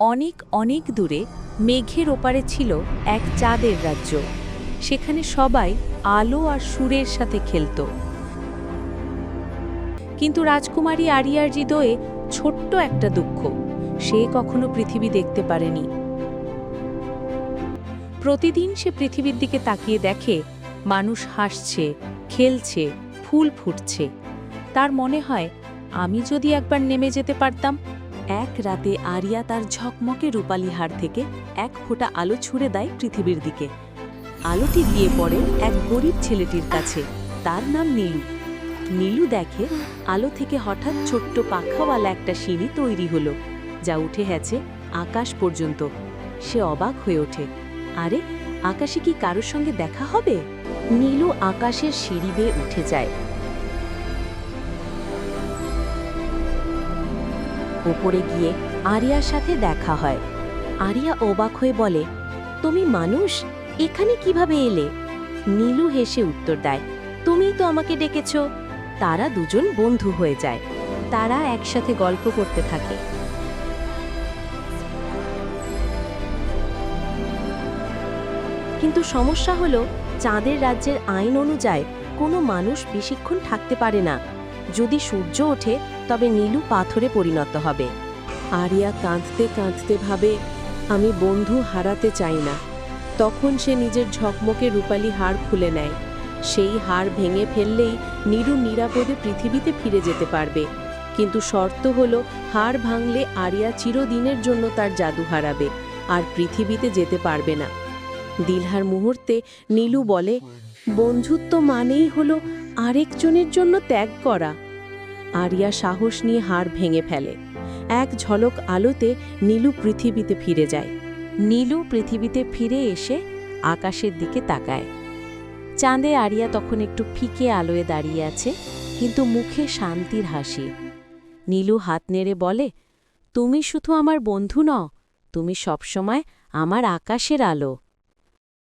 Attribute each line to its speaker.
Speaker 1: অনেক অনেক দূরে মেঘের ওপারে ছিল এক চাঁদের রাজ্য। সেখানে সবাই আলো আর সুরের সাথে খেলত। কিন্তু রাজকুমারী আরিয়ার হৃদয়ে ছোট্ট একটা দুঃখ, সে কখনো পৃথিবী দেখতে পারেনি। প্রতিদিন সে পৃথিবীর দিকে তাকিয়ে দেখে, মানুষ হাসছে, খেলছে, ফুল ফুটছে। তার মনে হয়, আমি যদি একবার নেমে যেতে পারতাম এক রাতে আরিয়া তার ঝকমকে রূপালি হাড় থেকে এক ফোঁটা আলো ছুড়ে দেয় পৃথিবীর দিকে। আলোটি গিয়ে পড়ে এক গরিব ছেলেটির কাছে। তার নাম নীলু। নীলু দেখে আলো থেকে হঠাৎ ছোট্ট পাখাওয়ালা একটা সিঁড়ি তৈরি হলো, যা উঠে গেছে আকাশ পর্যন্ত। সে অবাক হয়ে ওঠে। আরে, আকাশে কি কারোর সঙ্গে দেখা হবে? নীলু আকাশের সিঁড়ি বেয়ে উঠে যায়। ওপরে গিয়ে আরিয়ার সাথে দেখা হয়। আরিয়া অবাক হয়ে বলে, তুমি মানুষ? এখানে কীভাবে এলে? নীলু হেসে উত্তর দেয়, তুমিই তো আমাকে ডেকেছ। তারা দুজন বন্ধু হয়ে যায়। তারা একসাথে গল্প করতে থাকে। কিন্তু সমস্যা হলো, চাঁদের রাজ্যের আইন অনুযায়ী কোনো মানুষ বেশিক্ষণ থাকতে পারে না। যদি সূর্য ওঠে, তবে নীলু পাথরে পরিণত হবে। আরিয়া কাঁদতে কাঁদতে ভাবে, আমি বন্ধু হারাতে চাই না। তখন সে নিজের ঝকমকে রূপালী হাড় খুলে নেয়। সেই হাড় ভেঙে ফেললেই নীরু নিরাপদে পৃথিবীতে ফিরে যেতে পারবে। কিন্তু শর্ত হলো, হাড় ভাঙলে আরিয়া চিরদিনের জন্য তার জাদু হারাবে, আর পৃথিবীতে যেতে পারবে না। দিলহার মুহূর্তে নীলু বলে, বন্ধুত্ব মানেই হলো আরেকজনের জন্য ত্যাগ করা। আরিয়া সাহস নিয়ে হাড় ভেঙে ফেলে। এক ঝলক আলোতে নীলু পৃথিবীতে ফিরে যায়। নীলু পৃথিবীতে ফিরে এসে আকাশের দিকে তাকায়। চাঁদে আরিয়া তখন একটু ফিকে আলোয় দাঁড়িয়ে আছে, কিন্তু মুখে শান্তির হাসি। নীলু হাত নেড়ে বলে, তুমি শুধু আমার বন্ধু নও, তুমি সবসময় আমার আকাশের আলো।